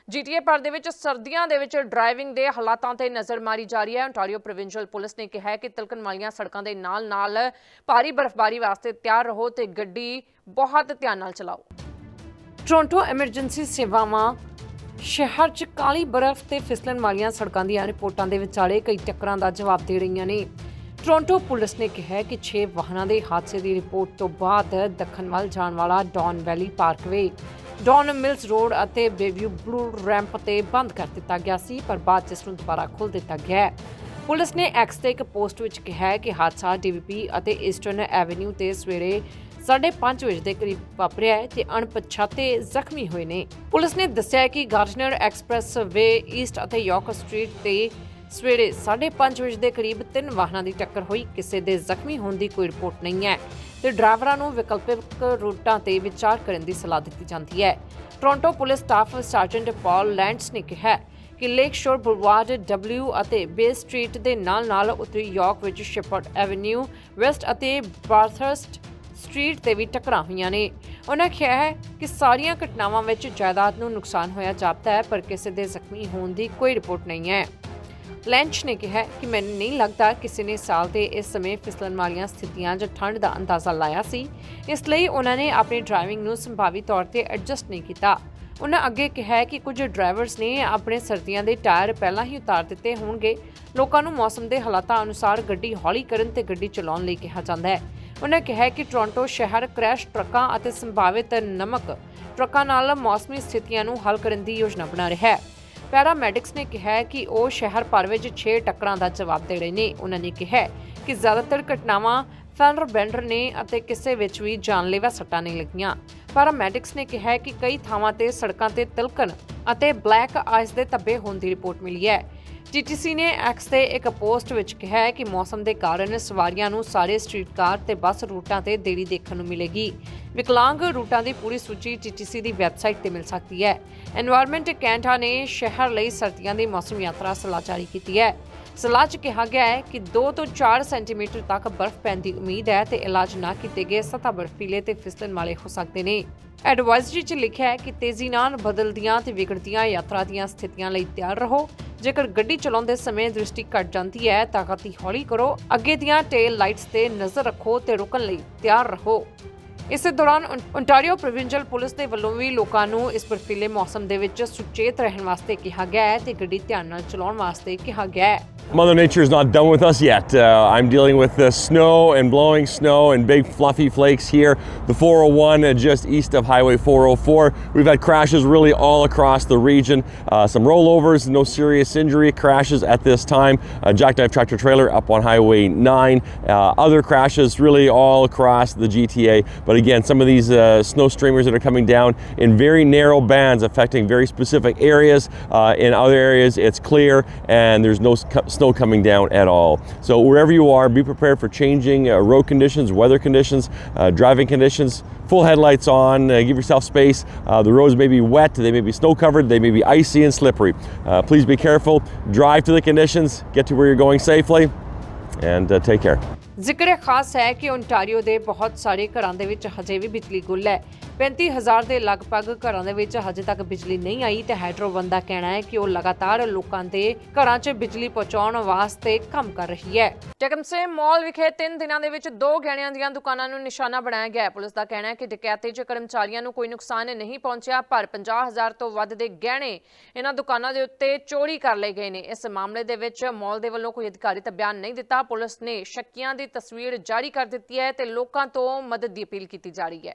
A: ਜੀਟੀਏ ਪਰ ਦੇ ਵਿੱਚ ਸਰਦੀਆਂ ਦੇ ਵਿੱਚ ਡਰਾਈਵਿੰਗ ਦੇ ਹਾਲਾਤਾਂ ਤੇ ਨਜ਼ਰ ਮਾਰੀ ਜਾ ਰਹੀ ਹੈ। ਓਨਟਾਰੀਓ ਪ੍ਰੋਵਿੰਸ਼ੀਅਲ ਪੁਲਿਸ ਨੇ ਕਿਹਾ ਕਿ ਤਿਲਕਣ ਵਾਲੀਆਂ ਸੜਕਾਂ ਦੇ ਨਾਲ-ਨਾਲ ਭਾਰੀ ਬਰਫ਼ਬਾਰੀ ਵਾਸਤੇ ਤਿਆਰ ਰਹੋ ਤੇ ਗੱਡੀ ਬਹੁਤ ਧਿਆਨ ਨਾਲ ਚਲਾਓ। ਟੋਰਾਂਟੋ ਐਮਰਜੈਂਸੀ ਸੇਵਾਵਾਂ ਸ਼ਹਿਰ 'ਚ ਕਾਲੀ ਬਰਫ਼ ਤੇ ਫਿਸਲਣ ਵਾਲੀਆਂ ਸੜਕਾਂ ਦੀਆਂ ਰਿਪੋਰਟਾਂ ਦੇ ਵਿਚਾਲੇ ਕਈ ਟੱਕਰਾਂ ਦਾ ਜਵਾਬ ਦੇ ਰਹੀਆਂ ਨੇ। ਟੋਰਾਂਟੋ ਪੁਲਿਸ ਨੇ ਕਿਹਾ ਕਿ 6 ਵਾਹਨਾਂ ਦੇ ਹਾਦਸੇ ਦੀ ਰਿਪੋਰਟ ਤੋਂ ਬਾਅਦ ਦੱਖਣ ਵੱਲ ਜਾਣ ਵਾਲਾ Don Valley Parkway, Don Mills road ਅਤੇ ਬੇਵਿਊ ਬਲੂ ਰੈਂਪ ਤੇ ਬੰਦ ਕਰ ਦਿੱਤਾ ਗਿਆ ਸੀ, ਪਰ ਬਾਅਦ 'ਚ ਇਸ ਨੂੰ ਦੁਬਾਰਾ ਖੋਲ੍ਹ ਦਿੱਤਾ ਗਿਆ ਪੁਲਿਸ ਨੇ ਐਕਸ ਤੇ ਇੱਕ ਪੋਸਟ ਵਿੱਚ ਕਿਹਾ ਕਿ ਹਾਦਸਾ ਡੀਵੀਪੀ ਅਤੇ ਈਸਟਰਨ ਐਵਨਿਊ ਤੇ ਸਵੇਰੇ 5:30 ਵਜੇ ਦੇ ਕਰੀਬ ਵਾਪਰਿਆ ਹੈ ਤੇ ਅਣਪਛਾਤੇ ਜ਼ਖਮੀ ਹੋਏ ਨੇ। ਪੁਲਿਸ ਨੇ ਦੱਸਿਆ ਕਿ ਗਾਰਜਨਰ ਐਕਸਪ੍ਰੈਸ ਵੇ ਈਸਟ ਅਤੇ ਯਾਰਕ ਸਟਰੀਟ ਤੇ ਸਵੇਰੇ 5:30 ਵਜੇ ਦੇ ਕਰੀਬ ਤਿੰਨ ਵਾਹਨਾਂ ਦੀ ਟੱਕਰ ਹੋਈ। ਕਿਸੇ ਦੇ ਜ਼ਖਮੀ ਹੋਣ ਦੀ ਕੋਈ ਰਿਪੋਰਟ ਨਹੀਂ ਹੈ ਤੇ ਡਰਾਈਵਰਾਂ ਨੂੰ ਵਿਕਲਪਿਕ ਰੂਟਾਂ ਤੇ ਵਿਚਾਰ ਕਰਨ ਦੀ ਸਲਾਹ ਦਿੱਤੀ ਜਾਂਦੀ ਹੈ। Toronto police staff sergeant Paul Lands ਨੇ ਕਿਹਾ ਕਿ ਲੇਕ ਸ਼ੋਰ ਬੁਲਵਾਰਡ W ਅਤੇ ਬੇ ਸਟਰੀਟ ਦੇ ਨਾਲ-ਨਾਲ ਉੱਤਰੀ ਯਾਰਕ ਵਿੱਚ ਸ਼ਿਪਰਡ ਐਵੇਨਿਊ, ਵੈਸਟ ਅਤੇ ਬਾਰਥਰਸਟ ਸਟਰੀਟ ਤੇ ਵੀ ਟਕਰਾਂ ਹੋਈਆਂ ਨੇ। ਉਹਨਾਂ ਕਿਹਾ ਹੈ ਕਿ ਸਾਰੀਆਂ ਘਟਨਾਵਾਂ ਵਿੱਚ ਜਾਇਦਾਦ ਨੂੰ ਨੁਕਸਾਨ ਹੋਇਆ ਜਾਪਦਾ ਹੈ, ਪਰ ਕਿਸੇ ਦੇ ਜ਼ਖਮੀ ਹੋਣ ਦੀ ਕੋਈ ਰਿਪੋਰਟ ਨਹੀਂ ਹੈ। ਲੈਂਚ ਨੇ ਕਿਹਾ ਕਿ ਮੈਨੂੰ ਨਹੀਂ ਲੱਗਦਾ ਕਿਸੇ ਨੇ ਸਾਲ ਦੇ ਇਸ ਸਮੇਂ ਫਿਸਲਣ ਵਾਲੀਆਂ ਸਥਿਤੀਆਂ ਜਾਂ ਠੰਡ ਦਾ ਅੰਦਾਜ਼ਾ ਲਾਇਆ ਸੀ। ਇਸ ਲਈ ਉਹਨਾਂ ਨੇ ਆਪਣੀ ਡਰਾਈਵਿੰਗ ਨੂੰ ਸੰਭਾਵੀ ਤੌਰ ਤੇ ਐਡਜਸਟ ਨਹੀਂ ਕੀਤਾ। ਉਹਨਾਂ ਅੱਗੇ ਕਿਹਾ ਕਿ ਕੁਝ ਡਰਾਈਵਰਸ ਨੇ ਆਪਣੇ ਸਰਦੀਆਂ ਦੇ ਟਾਇਰ ਪਹਿਲਾਂ ਹੀ ਉਤਾਰ ਦਿੱਤੇ ਹੋਣਗੇ। ਲੋਕਾਂ ਨੂੰ ਮੌਸਮ ਦੇ ਹਾਲਾਤਾਂ ਅਨੁਸਾਰ ਗੱਡੀ ਹੌਲੀ ਕਰਨ ਤੇ ਗੱਡੀ ਚਲਾਉਣ ਲਈ ਕਿਹਾ ਜਾਂਦਾ ਹੈ। ਉਹਨਾਂ ਕਿਹਾ ਕਿ ਟੋਰਾਂਟੋ ਸ਼ਹਿਰ ਕ੍ਰੈਸ਼ ਟਰੱਕਾਂ ਅਤੇ ਸੰਭਾਵਿਤ ਨਮਕ ਟਰੱਕਾਂ ਨਾਲ ਮੌਸਮੀ ਸਥਿਤੀਆਂ ਨੂੰ ਹੱਲ ਕਰਨ ਦੀ ਯੋਜਨਾ ਬਣਾ ਰਿਹਾ ਹੈ। ਪੈਰਾਮੈਡਿਕਸ ਨੇ ਕਿਹਾ ਕਿ ਉਹ ਸ਼ਹਿਰ ਭਰ ਵਿੱਚ 6 ਟੱਕਰਾਂ ਦਾ ਜਵਾਬ ਦੇ ਰਹੇ ਨੇ। ਉਹਨਾਂ ਨੇ ਕਿਹਾ ਕਿ ਜ਼ਿਆਦਾਤਰ ਘਟਨਾਵਾਂ ਫੈਨਰ ਬੈਂਡਰ ਨੇ ਅਤੇ ਕਿਸੇ ਵਿੱਚ ਵੀ ਜਾਨਲੇਵਾ ਸੱਟਾਂ ਨਹੀਂ ਲੱਗੀਆਂ। ਪੈਰਾਮੈਡਿਕਸ ਨੇ ਕਿਹਾ ਕਿ ਕਈ ਥਾਵਾਂ ਤੇ ਸੜਕਾਂ ਤੇ ਤਿਲਕਣ ਅਤੇ ਬਲੈਕ ਆਈਸ ਦੇ ਧੱਬੇ ਹੋਣ ਦੀ ਰਿਪੋਰਟ ਮਿਲੀ ਹੈ। ਟੀਟੀਸੀ ਨੇ ਐਕਸ ਤੇ ਇੱਕ ਪੋਸਟ ਵਿੱਚ ਕਿਹਾ ਹੈ ਕਿ ਮੌਸਮ ਦੇ ਕਾਰਨ ਸਵਾਰੀਆਂ ਨੂੰ ਸਾਰੇ ਸਟਰੀਟ ਕਾਰ ਤੇ ਬੱਸ ਰੂਟਾਂ ਤੇ ਦੇਰੀ ਦੇਖਣ ਨੂੰ ਮਿਲੇਗੀ। ਵਿਕਲਾਂਗ ਰੂਟਾਂ ਦੀ ਪੂਰੀ ਸੂਚੀ ਟੀਟੀਸੀ ਦੀ ਵੈਬਸਾਈਟ ਤੇ ਮਿਲ ਸਕਦੀ ਹੈ। এনवायरमेंट ਕੈਂਟਾ ਨੇ ਸ਼ਹਿਰ ਲਈ ਸਰਦੀਆਂ ਦੀ ਮੌਸਮ ਯਾਤਰਾ ਸਲਾਹ ਜਾਰੀ ਕੀਤੀ ਹੈ। ਸਲਾਹ 'ਚ ਕਿਹਾ ਗਿਆ ਹੈ ਕਿ 2 ਤੋਂ 4 ਸੈਂਟੀਮੀਟਰ ਤੱਕ ਬਰਫ਼ ਪੈਣ ਦੀ ਉਮੀਦ ਹੈ ਤੇ ਇਲਾਜ ਨਾ ਕੀਤੇ ਗਏ ਸਤਹ ਬਰਫੀਲੇ ਤੇ ਫਿਸਲਣ ਵਾਲੇ ਹੋ ਸਕਦੇ ਨੇ। ਐਡਵਾਈਜ਼ਰੀ 'ਚ ਲਿਖਿਆ ਹੈ ਕਿ ਤੇਜ਼ੀ ਨਾਲ ਬਦਲਦੀਆਂ ਤੇ ਵਿਗੜਦੀਆਂ ਯਾਤਰਾ ਦੀਆਂ ਸਥਿਤੀਆਂ ਲਈ ਤਿਆਰ ਰਹੋ। ਜੇਕਰ ਗੱਡੀ ਚਲਾਉਂਦੇ ਸਮੇਂ ਦ੍ਰਿਸ਼ਟੀ ਘਟ ਜਾਂਦੀ ਹੈ, ਤਾਂ ਗਤੀ ਹੌਲੀ ਕਰੋ। ਅੱਗੇ ਦੀਆਂ ਟੇਲ ਲਾਈਟਸ ਤੇ ਨਜ਼ਰ ਰੱਖੋ ਤੇ ਰੁਕਣ ਲਈ ਤਿਆਰ ਰਹੋ। ਇਸੇ ਦੌਰਾਨ ਓਨਟਾਰੀਓ ਪ੍ਰੋਵਿੰਸ਼ੀਅਲ ਪੁਲਿਸ ਦੇ ਵੱਲੋਂ ਵੀ ਲੋਕਾਂ ਨੂੰ ਇਸ ਬਰਫੀਲੇ ਮੌਸਮ ਦੇ ਵਿੱਚ ਸੁਚੇਤ ਰਹਿਣ ਵਾਸਤੇ ਕਿਹਾ ਗਿਆ ਹੈ ਤੇ ਗੱਡੀ ਧਿਆਨ ਨਾਲ ਚਲਾਉਣ ਵਾਸਤੇ ਕਿਹਾ ਗਿਆ ਹੈ।
E: Mother Nature is not done with us yet. Uh, I'm dealing with the snow and blowing snow and big fluffy flakes here. The 401 uh, just east of Highway 404. We've had crashes really all across the region. Uh, some rollovers, no serious injury crashes at this time. A jackknife tractor trailer up on Highway 9. Uh, other crashes really all across the GTA. But again, some of these uh, snow streamers that are coming down in very narrow bands affecting very specific areas. Uh, in other areas, it's clear and there's no snow coming down at all. So wherever you are, be prepared for changing uh, road conditions, weather conditions, uh, driving conditions. Full headlights on. Uh, give yourself space. Uh, the roads may be wet. They may be snow covered. They may be icy and slippery. Uh, please be careful. Drive to the conditions. Get to where you're going safely, and uh, take care.
A: ਜ਼ਿਕਰ ਖਾਸ ਹੈ ਕਿ Ontario ਦੇ ਬਹੁਤ ਸਾਰੇ ਘਰਾਂ ਦੇ ਵਿੱਚ ਹਜੇ ਵੀ ਬਿਜਲੀ ਗੁੱਲ ਹੈ। 35000 ਦੇ ਲਗਭਗ ਘਰਾਂ ਦੇ ਵਿੱਚ ਹਜੇ ਤੱਕ ਬਿਜਲੀ ਨਹੀਂ ਆਈ ਤੇ ਹਾਈਡਰੋ ਦਾ ਕਹਿਣਾ ਹੈ ਕਿ ਉਹ ਲਗਾਤਾਰ ਲੋਕਾਂ ਦੇ ਘਰਾਂ 'ਚ ਬਿਜਲੀ ਪਹੁੰਚਾਉਣ ਵਾਸਤੇ ਕੰਮ ਕਰ ਰਹੀ ਹੈ। ਟਕਮਸੇ ਮਾਲ ਵਿਖੇ 3 ਦਿਨਾਂ ਦੇ ਵਿੱਚ ਦੋ ਗਹਿਣਿਆਂ ਦੀਆਂ ਦੁਕਾਨਾਂ ਨੂੰ ਨਿਸ਼ਾਨਾ ਬਣਾਇਆ ਗਿਆ ਹੈ। ਪੁਲਿਸ ਦਾ ਕਹਿਣਾ ਹੈ ਕਿ ਡਕੈਤੀ 'ਚ ਕਰਮਚਾਰੀਆਂ ਨੂੰ ਕੋਈ ਨੁਕਸਾਨ ਨਹੀਂ ਪਹੁੰਚਿਆ, ਪਰ 50000 ਤੋਂ ਵੱਧ ਦੇ ਗਹਿਣੇ ਇਹਨਾਂ ਦੁਕਾਨਾਂ ਦੇ ਉੱਤੇ ਚੋਰੀ ਕਰ ਲਏ ਗਏ ਨੇ। ਇਸ ਮਾਮਲੇ ਦੇ ਵਿੱਚ ਮਾਲ ਦੇ ਵੱਲੋਂ ਕੋਈ ਅਧਿਕਾਰੀ ਅਧਿਕਾਰਿਤ ਬਿਆਨ ਨਹੀਂ ਦਿੱਤਾ। ਪੁਲਿਸ ਨੇ ਸ਼ੱਕੀਆਂ ਦੀ ਤਸਵੀਰ ਜਾਰੀ ਕਰ ਦਿੱਤੀ ਹੈ ਤੇ ਲੋਕਾਂ ਤੋਂ ਮਦਦ ਦੀ ਅਪੀਲ ਕੀਤੀ ਜਾ ਰਹੀ ਹੈ।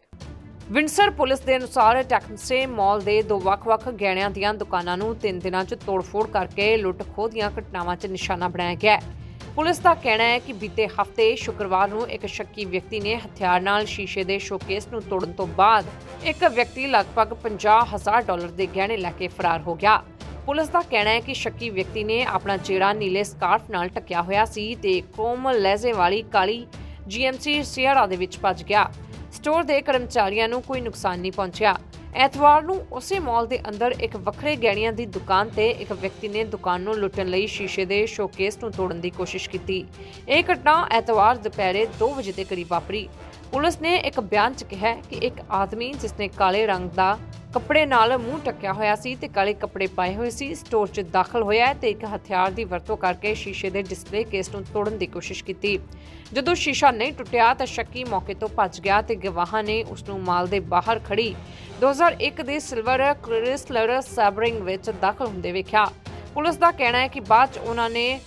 A: ਵਿੰਸਰ ਪੁਲਿਸ ਦੇ ਅਨੁਸਾਰ ਟੈਕਮਸੇ ਮਾਲ ਦੇ ਦੋ ਵੱਖ-ਵੱਖ ਗਹਿਣਿਆਂ ਦੀਆਂ ਦੁਕਾਨਾਂ ਨੂੰ ਤਿੰਨ ਦਿਨਾਂ 'ਚ ਤੋੜਫੋੜ ਕਰਕੇ ਲੁੱਟ-ਖੋਹ ਦੀਆਂ ਘਟਨਾਵਾਂ 'ਚ ਨਿਸ਼ਾਨਾ ਬਣਾਇਆ ਗਿਆ ਹੈ। ਪੁਲਿਸ ਦਾ ਕਹਿਣਾ ਹੈ ਕਿ ਬੀਤੇ ਹਫ਼ਤੇ ਸ਼ੁੱਕਰਵਾਰ ਨੂੰ ਇੱਕ ਸ਼ੱਕੀ ਵਿਅਕਤੀ ਨੇ ਹਥਿਆਰ ਨਾਲ ਸ਼ੀਸ਼ੇ ਦੇ ਸ਼ੋਕੇਸ ਨੂੰ ਤੋੜਨ ਤੋਂ ਬਾਅਦ ਇੱਕ ਵਿਅਕਤੀ ਲਗਭਗ 50000 ਡਾਲਰ ਦੇ ਗਹਿਣੇ ਲੈ ਕੇ ਫਰਾਰ ਹੋ ਗਿਆ। ਪੁਲਿਸ ਦਾ ਕਹਿਣਾ ਹੈ ਕਿ ਸ਼ੱਕੀ ਵਿਅਕਤੀ ਨੇ ਆਪਣਾ ਚਿਹਰਾ ਨੀਲੇ ਸਕਾਰਫ ਨਾਲ ਢੱਕਿਆ ਹੋਇਆ ਸੀ ਤੇ ਕ੍ਰੋਮ ਲਹਿਜ਼ੇ ਵਾਲੀ ਕਾਲੀ ਜੀਐਮਸੀ ਸਿਆਰਾ ਦੇ ਵਿੱਚ ਭੱਜ ਗਿਆ। ਸਟੋਰ ਦੇ ਕਰਮਚਾਰੀਆਂ ਨੂੰ ਕੋਈ ਨੁਕਸਾਨ ਨਹੀਂ ਪਹੁੰਚਿਆ। ਐਤਵਾਰ ਨੂੰ ਉਸੇ ਮਾਲ ਦੇ ਅੰਦਰ ਇੱਕ ਵੱਖਰੇ ਗਹਿਣਿਆਂ ਦੀ ਦੁਕਾਨ ਤੇ ਇੱਕ ਵਿਅਕਤੀ ਨੇ ਦੁਕਾਨ ਨੂੰ ਲੁੱਟਣ ਲਈ ਸ਼ੀਸ਼ੇ ਦੇ ਸ਼ੋਕੇਸ ਨੂੰ ਤੋੜਨ ਦੀ ਕੋਸ਼ਿਸ਼ ਕੀਤੀ। ਇਹ ਘਟਨਾ ਐਤਵਾਰ ਦੁਪਹਿਰੇ 2 ਵਜੇ ਦੇ ਕਰੀਬ ਵਾਪਰੀ। ਪੁਲਿਸ ਨੇ ਇੱਕ ਬਿਆਨ 'ਚ ਕਿਹਾ ਕਿ ਇੱਕ ਆਦਮੀ ਜਿਸਨੇ ਕਾਲੇ ਰੰਗ ਦਾ ਕੱਪੜੇ ਨਾਲ ਮੂੰਹ ਟੱਕਿਆ ਹੋਇਆ ਸੀ ਤੇ ਕਾਲੇ ਕੱਪੜੇ ਪਾਏ ਹੋਏ ਸੀ। ਸਟੋਰ 'ਚ ਦਾਖਲ ਹੋਇਆ ਤੇ ਇੱਕ ਹਥਿਆਰ ਦੀ ਵਰਤੋਂ ਕਰਕੇ ਸ਼ੀਸ਼ੇ ਦੇ ਡਿਸਪਲੇ ਕੇਸ ਨੂੰ ਤੋੜਨ ਦੀ ਕੋਸ਼ਿਸ਼ ਕੀਤੀ। ਜਦੋਂ ਸ਼ੀਸ਼ਾ ਨਹੀਂ ਟੁੱਟਿਆ ਤਾਂ ਸ਼ੱਕੀ ਮੌਕੇ ਤੋਂ ਭੱਜ ਗਿਆ ਤੇ ਗਵਾਹਾਂ ਨੇ ਉਸ ਨੂੰ ਮਾਲ ਦੇ ਬਾਹਰ ਖੜੀ 2001 ਦੇ ਸਿਲਵਰ ਕ੍ਰਿਸਲਰ ਸੈਬਰਿੰਗ ਵਿੱਚ ਦਾਖਲ ਹੁੰਦੇ ਵੇਖਿਆ। ਪੁਲਿਸ ਦਾ ਕਹਿਣਾ ਹੈ ਕਿ ਬਾਅਦ 'ਚ ਉਹਨਾਂ ਨੇ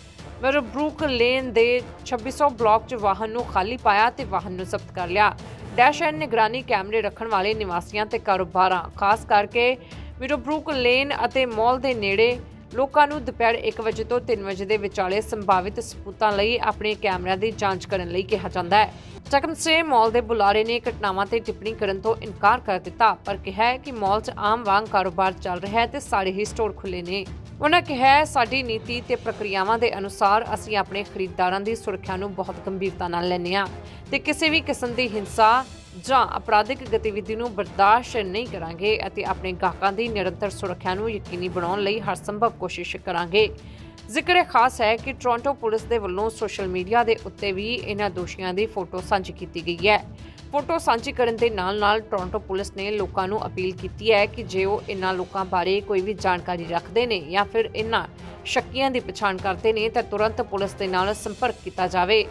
A: ਬਰਬਰੂਕ ਲੇਨ ਦੇ 2600 ਬਲਾਕ 'ਚ ਵਾਹਨ ਨੂੰ ਖਾਲੀ ਪਾਇਆ ਤੇ ਵਾਹਨ ਨੂੰ ਜ਼ਬਤ ਕਰ ਲਿਆ। ਡੈਸ਼ ਐਂਡ ਨਿਗਰਾਨੀ ਕੈਮਰੇ ਰੱਖਣ ਵਾਲੇ ਨਿਵਾਸੀਆਂ ਤੇ ਕਾਰੋਬਾਰਾਂ, ਖਾਸ ਕਰਕੇ ਵਿਰੋਬਰੂਕ ਲੇਨ ਅਤੇ ਮਾਲ ਦੇ ਨੇੜੇ ਲੋਕਾਂ ਨੂੰ ਦੁਪਹਿਰ 1 ਵਜੇ ਤੋਂ 3 ਵਜੇ ਦੇ ਵਿਚਾਲੇ ਸੰਭਾਵਿਤ ਸਪੂਤਾਂ ਲਈ ਆਪਣੇ ਕੈਮਰਿਆਂ ਦੀ ਜਾਂਚ ਕਰਨ ਲਈ ਕਿਹਾ ਜਾਂਦਾ ਹੈ। ਚਕਮਸੇ ਮਾਲ ਦੇ ਬੁਲਾਰੇ ਨੇ ਘਟਨਾਵਾਂ ਤੇ ਟਿੱਪਣੀ ਕਰਨ ਤੋਂ ਇਨਕਾਰ ਕਰ ਦਿੱਤਾ, ਪਰ ਕਿਹਾ ਕਿ ਮਾਲ 'ਚ ਆਮ ਵਾਂਗ ਕਾਰੋਬਾਰ ਚੱਲ ਰਿਹਾ ਹੈ ਤੇ ਸਾਰੇ ਹੀ ਸਟੋਰ ਖੁੱਲੇ ਨੇ। ਉਹਨਾਂ ਕਿਹਾ ਸਾਡੀ ਨੀਤੀ ਤੇ ਪ੍ਰਕਿਰਿਆਵਾਂ ਦੇ ਅਨੁਸਾਰ ਅਸੀਂ ਆਪਣੇ ਖਰੀਦਦਾਰਾਂ ਦੀ ਸੁਰੱਖਿਆ ਨੂੰ ਬਹੁਤ ਗੰਭੀਰਤਾ ਨਾਲ ਲੈਂਦੇ ਹਾਂ ਤੇ ਕਿਸੇ ਵੀ ਕਿਸਮ ਦੀ ਹਿੰਸਾ ਜਾਂ ਅਪਰਾਧਿਕ ਗਤੀਵਿਧੀ ਨੂੰ ਬਰਦਾਸ਼ਤ ਨਹੀਂ ਕਰਾਂਗੇ ਅਤੇ ਆਪਣੇ ਗਾਹਕਾਂ ਦੀ ਨਿਰੰਤਰ ਸੁਰੱਖਿਆ ਨੂੰ ਯਕੀਨੀ ਬਣਾਉਣ ਲਈ ਹਰ ਸੰਭਵ ਕੋਸ਼ਿਸ਼ ਕਰਾਂਗੇ। ਜ਼ਿਕਰ ਇਹ ਖਾਸ ਹੈ ਕਿ ਟੋਰਾਂਟੋ ਪੁਲਿਸ ਦੇ ਵੱਲੋਂ ਸੋਸ਼ਲ ਮੀਡੀਆ ਦੇ ਉੱਤੇ ਵੀ ਇਹਨਾਂ ਦੋਸ਼ੀਆਂ ਦੀ ਫੋਟੋ ਸਾਂਝੀ ਕੀਤੀ ਗਈ ਹੈ। ਫੋਟੋ ਸਾਂਝੀ ਕਰਨ ਦੇ ਨਾਲ-ਨਾਲ ਟੋਰਾਂਟੋ ਪੁਲਿਸ ਨੇ ਲੋਕਾਂ ਨੂੰ ਅਪੀਲ ਕੀਤੀ ਹੈ ਕਿ ਜੇ ਉਹ ਇਹਨਾਂ ਲੋਕਾਂ ਬਾਰੇ ਕੋਈ ਵੀ ਜਾਣਕਾਰੀ ਰੱਖਦੇ ਨੇ ਜਾਂ ਫਿਰ ਇਹਨਾਂ ਸ਼ੱਕੀਆਂ ਦੀ ਪਛਾਣ ਕਰਦੇ ਨੇ ਤਾਂ ਤੁਰੰਤ ਪੁਲਿਸ ਦੇ ਨਾਲ ਸੰਪਰਕ ਕੀਤਾ ਜਾਵੇ।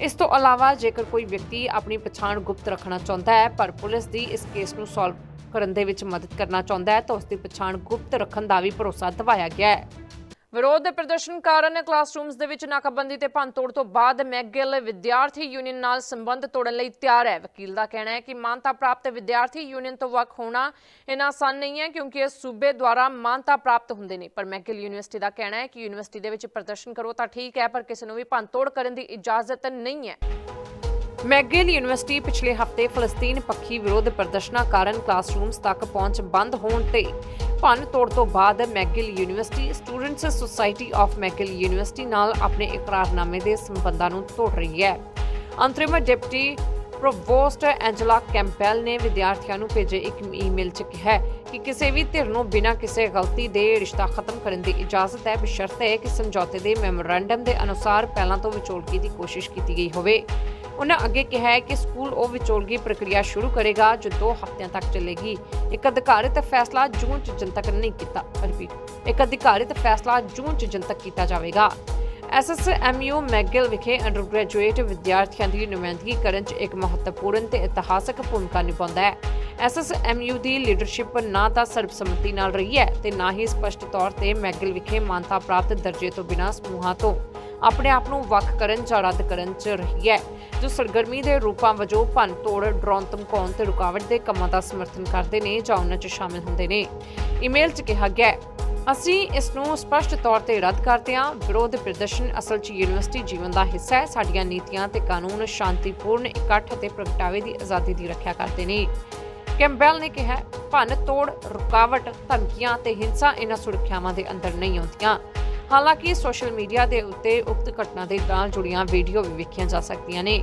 A: ਇਸ ਤੋਂ ਇਲਾਵਾ ਜੇਕਰ ਕੋਈ ਵਿਅਕਤੀ ਆਪਣੀ ਪਛਾਣ ਗੁਪਤ ਰੱਖਣਾ ਚਾਹੁੰਦਾ ਹੈ ਪਰ ਪੁਲਿਸ ਦੀ ਇਸ ਕੇਸ ਨੂੰ ਸੋਲਵ ਕਰਨ ਦੇ ਵਿੱਚ ਮਦਦ ਕਰਨਾ ਚਾਹੁੰਦਾ ਹੈ ਤਾਂ ਉਸ ਦੀ ਪਛਾਣ ਗੁਪਤ ਰੱਖਣ ਦਾ ਵੀ ਭਰੋਸਾ ਦਿਵਾਇਆ ਗਿਆ ਹੈ। ਵਿਰੋਧ ਦੇ ਪ੍ਰਦਰਸ਼ਨ ਕਾਰਨ ਕਲਾਸਰੂਮਸ ਦੇ ਵਿੱਚ ਨਾਕਾਬੰਦੀ ਤੇ ਭੰਨਤੋੜ ਤੋਂ ਬਾਅਦ ਮੈਗਿਲ ਵਿਦਿਆਰਥੀ ਯੂਨੀਅਨ ਨਾਲ ਸੰਬੰਧ ਤੋੜਨ ਲਈ ਤਿਆਰ ਹੈ। ਵਕੀਲ ਦਾ ਕਹਿਣਾ ਹੈ ਕਿ ਮਾਨਤਾ ਪ੍ਰਾਪਤ ਵਿਦਿਆਰਥੀ ਯੂਨੀਅਨ ਤੋਂ ਵੱਖ ਹੋਣਾ ਇਹਨਾਂ ਆਸਾਨ ਨਹੀਂ ਹੈ ਕਿਉਂਕਿ ਇਹ ਸੂਬੇ ਦੁਆਰਾ ਮਾਨਤਾ ਪ੍ਰਾਪਤ ਹੁੰਦੇ ਨੇ। ਪਰ ਮੈਗਿਲ ਯੂਨੀਵਰਸਿਟੀ ਦਾ ਕਹਿਣਾ ਹੈ ਕਿ ਯੂਨੀਵਰਸਿਟੀ ਦੇ ਵਿੱਚ ਪ੍ਰਦਰਸ਼ਨ ਕਰੋ ਤਾਂ ਠੀਕ ਹੈ, ਪਰ ਕਿਸੇ ਨੂੰ ਵੀ ਭੰਨਤੋੜ ਕਰਨ ਦੀ ਇਜਾਜ਼ਤ ਨਹੀਂ ਹੈ। ਮੈਗਿਲ ਯੂਨੀਵਰਸਿਟੀ ਪਿਛਲੇ ਹਫ਼ਤੇ ਫਲਸਤੀਨ ਪੱਖੀ ਵਿਰੋਧ ਪ੍ਰਦਰਸ਼ਨਾਂ ਕਾਰਨ ਕਲਾਸਰੂਮਸ ਤੱਕ ਪਹੁੰਚ ਬੰਦ ਹੋਣ ਤੇ ਭੰਨ ਤੋੜ ਤੋਂ ਬਾਅਦ McGill University, Students Society of McGill University ਨਾਲ ਆਪਣੇ ਇਕਰਾਰਨਾਮੇ ਦੇ ਸੰਬੰਧਾਂ ਨੂੰ ਤੋੜ ਰਹੀ ਹੈ। ਅੰਤਰਿਮ ਡਿਪਟੀ ਪ੍ਰੋਵੋਸਟ ਐਂਜਲਾ ਕੈਂਪਬੈਲ ਨੇ ਵਿਦਿਆਰਥੀਆਂ ਨੂੰ ਭੇਜੇ ਇੱਕ ਈਮੇਲ 'ਚ ਕਿਹਾ ਕਿ ਕਿਸੇ ਵੀ ਧਿਰ ਨੂੰ ਬਿਨਾਂ ਕਿਸੇ ਗਲਤੀ ਦੇ ਰਿਸ਼ਤਾ ਖਤਮ ਕਰਨ ਦੀ ਇਜਾਜ਼ਤ ਹੈ। ਬਸ਼ਰਤੇ ਕਿ ਸਮਝੌਤੇ ਦੇ ਮੈਮੋਰੈਂਡਮ ਦੇ ਅਨੁਸਾਰ ਪਹਿਲਾਂ ਤੋਂ ਵਿਚੋਲਗੀ ਦੀ ਕੋਸ਼ਿਸ਼ ਕੀਤੀ ਗਈ ਹੋਵੇ। ਉਹਨਾਂ ਅੱਗੇ ਕਿਹਾ ਹੈ ਕਿ ਸਕੂਲ ਉਹ ਵਿਚੋਲਗੀ ਪ੍ਰਕਿਰਿਆ ਸ਼ੁਰੂ ਕਰੇਗਾ ਜੋ 2 ਹਫ਼ਤਿਆਂ ਤੱਕ ਚੱਲੇਗੀ। ਇੱਕ ਅਧਿਕਾਰਿਤ ਫੈਸਲਾ ਜੂਨ 'ਚ ਜਨਤਕ ਨਹੀਂ ਕੀਤਾ। ਰਿਪੀਟ ਇੱਕ ਅਧਿਕਾਰਿਤ ਫੈਸਲਾ ਜੂਨ 'ਚ ਜਨਤਕ ਕੀਤਾ ਜਾਵੇਗਾ। ਐਸਐਸਐਮਯੂ ਮੈਗਿਲ ਵਿਖੇ ਅੰਡਰ ਵਿਦਿਆਰਥੀਆਂ ਦੀ ਨੁਮਾਇੰਦਗੀ ਕਰਨ 'ਚ ਇੱਕ ਮਹੱਤਵਪੂਰਨ ਤੇ ਇਤਿਹਾਸਕ ਭੂਮਿਕਾ ਨਿਭਾਉਂਦਾ ਹੈ। ਐਸਐਸਐਮਯੂ ਦੀ ਲੀਡਰਸ਼ਿਪ ਨਾ ਤਾਂ ਸਰਬਸੰਮਤੀ ਨਾਲ ਰਹੀ ਹੈ ਤੇ ਨਾ ਹੀ ਸਪਸ਼ਟ ਤੌਰ ਤੇ ਮੈਗਿਲ ਵਿਖੇ ਮਾਨਤਾ ਪ੍ਰਾਪਤ ਦਰਜੇ ਤੋਂ ਬਿਨਾਂ ਸਮੂਹਾਂ ਤੋਂ। ਆਪਣੇ ਆਪ ਨੂੰ ਵੱਖ ਕਰਨ ਜਾਂ ਰੱਦ ਕਰਨ 'ਚ ਰਹੀ ਹੈ, ਜੋ ਸਰਗਰਮੀ ਦੇ ਰੂਪਾਂ ਵਜੋਂ ਭੰਨ ਤੋੜ ਡਰੋਨ ਧਮਕਾਉਣ ਤੇ ਰੁਕਾਵਟ ਦੇ ਕੰਮਾਂ ਦਾ ਸਮਰਥਨ ਕਰਦੇ ਨੇ ਜਾਂ ਉਹਨਾਂ 'ਚ ਸ਼ਾਮਿਲ ਹੁੰਦੇ ਨੇ। ਈਮੇਲ 'ਚ ਕਿਹਾ ਗਿਆ ਅਸੀਂ ਇਸ ਨੂੰ ਸਪਸ਼ਟ ਤੌਰ ਤੇ ਰੱਦ ਕਰਦੇ ਹਾਂ। ਵਿਰੋਧ ਪ੍ਰਦਰਸ਼ਨ ਅਸਲ 'ਚ ਯੂਨੀਵਰਸਿਟੀ ਜੀਵਨ ਦਾ ਹਿੱਸਾ ਹੈ। ਸਾਡੀਆਂ ਨੀਤੀਆਂ ਤੇ ਕਾਨੂੰਨ ਸ਼ਾਂਤੀਪੂਰਨ, ਇਕੱਠ ਅਤੇ ਪ੍ਰਗਟਾਵੇ ਦੀ ਆਜ਼ਾਦੀ ਦੀ ਰੱਖਿਆ ਕਰਦੇ ਨੇ। ਕੈਂਪਬੈਲ ਨੇ ਕਿਹਾ ਭੰਨ ਤੋੜ, ਰੁਕਾਵਟ, ਧਮਕੀਆਂ ਤੇ ਹਿੰਸਾ ਇਹਨਾਂ ਸੁਰੱਖਿਆਵਾਂ ਦੇ ਅੰਦਰ ਨਹੀਂ ਆਉਂਦੀਆਂ। ਹਾਲਾਂਕਿ ਸੋਸ਼ਲ ਮੀਡੀਆ ਦੇ ਉੱਤੇ ਉਕਤ ਘਟਨਾ ਦੇ ਨਾਲ ਜੁੜੀਆਂ ਵੀਡੀਓ ਵੀ ਵੇਖੀਆਂ ਜਾ ਸਕਦੀਆਂ ਨੇ।